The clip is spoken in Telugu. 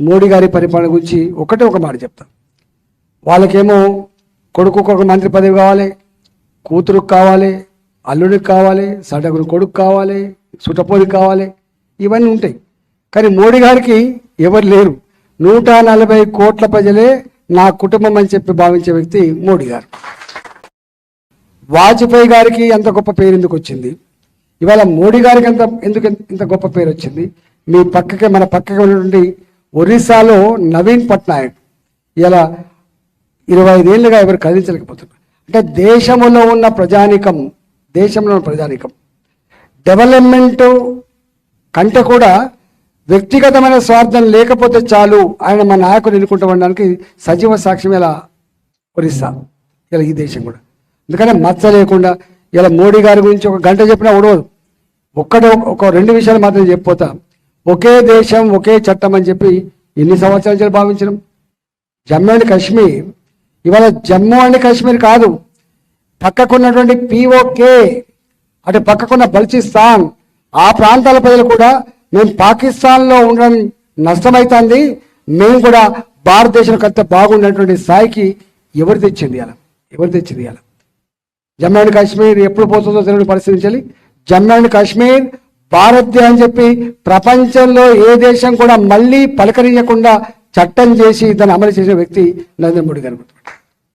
మోడీ గారి పరిపాలన గురించి ఒకటే ఒక మాట చెప్తాను వాళ్ళకేమో కొడుకుకు ఒక మంత్రి పదవి కావాలి కూతురుకు కావాలి అల్లుడికి కావాలి సడగురు కొడుకు కావాలి సుటపోలికి కావాలి ఇవన్నీ ఉంటాయి. కానీ మోడీ గారికి ఎవరు లేరు. నూట నలభై కోట్ల ప్రజలే నా కుటుంబం అని చెప్పి భావించే వ్యక్తి మోడీ గారు. వాజ్పేయి గారికి అంత గొప్ప పేరు ఎందుకు వచ్చింది? ఇవాళ మోడీ గారికి అంత ఎందుకు ఇంత గొప్ప పేరు వచ్చింది? మీ పక్కకే మన పక్కకే ఉన్నటువంటి ఒరిస్సాలో నవీన్ పట్నాయక్ ఇలా ఇరవై ఐదేళ్ళుగా ఎవరు కదిలించలేకపోతున్నారు. అంటే దేశంలో ఉన్న ప్రజానికం దేశంలో ఉన్న ప్రజానికం. డెవలప్మెంట్ కంటే కూడా వ్యక్తిగతమైన స్వార్థం లేకపోతే చాలు ఆయన మా నాయకుడు ఎన్నుకుంటామనడానికి ఉండడానికి సజీవ సాక్ష్యం ఇలా ఒరిస్సా ఇలా ఈ దేశం కూడా. ఎందుకంటే మచ్చ లేకుండా ఇలా మోడీ గారి గురించి ఒక గంట చెప్పినా ఉడవదు ఒక్కటే ఒక రెండు విషయాలు మాత్రం చెప్పిపోతా. ఒకే దేశం ఒకే చట్టం అని చెప్పి ఎన్ని సంవత్సరాల నుంచి భావించడం? జమ్మూ అండ్ కాశ్మీర్. ఇవాళ జమ్మూ అండ్ కాశ్మీర్ కాదు పక్కకున్నటువంటి పిఓకే అటు పక్కకున్న బల్చిస్తాన్ ఆ ప్రాంతాల ప్రజలు కూడా మేము పాకిస్తాన్లో ఉండడం నష్టమవుతుంది మేము కూడా భారతదేశం కంటే బాగుండేటువంటి స్థాయికి ఎవరు తెచ్చింది అలా ఎవరు తెచ్చింది అలా జమ్మూ అండ్ కాశ్మీర్ ఎప్పుడు పోతుందో తెలియని పరిశీలించాలి జమ్మూ అండ్ కాశ్మీర్ భారత్ అని చెప్పి ప్రపంచంలో ఏ దేశం కూడా మళ్ళీ పలకరించకుండా చట్టం చేసి దాన్ని అమలు చేసిన వ్యక్తి నరేంద్ర మోడీ గారు.